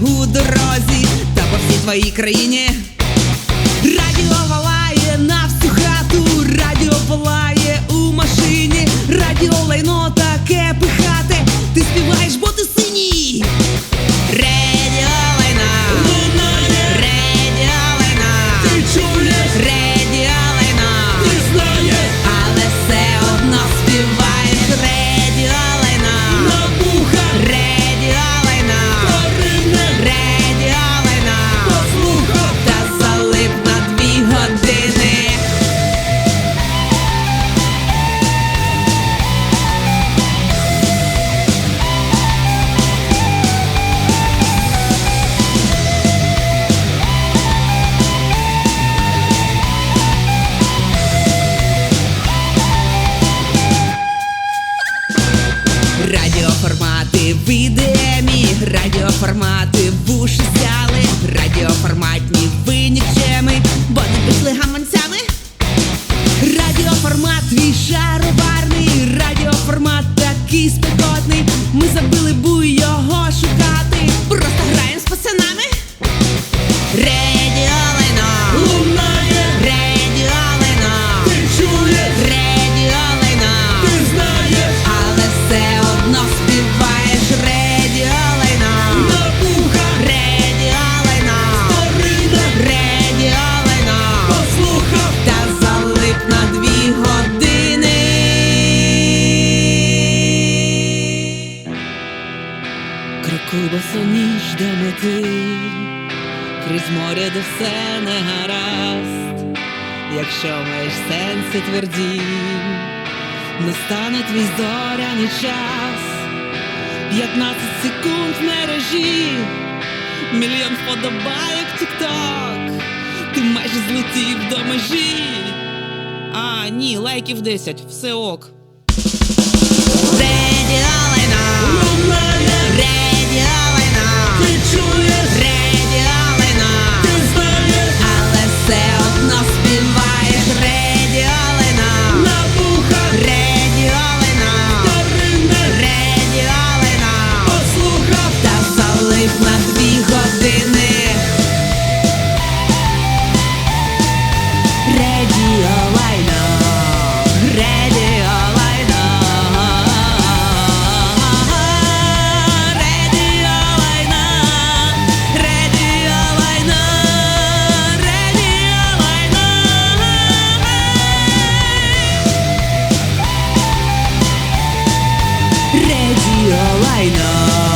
у дорозі, та по всій твоїй країні. Радіоформати в ідемі, радіоформати в уші взяли. Радіо Таку босоніж до мети, крізь море до все не гаразд, якщо маєш сенси тверді, настане твій зоряний час, п'ятнадцять секунд в мережі, мільйон вподобайок тік-ток. Ти майже злетів до межі. А, ні, лайків 10, все ок. I know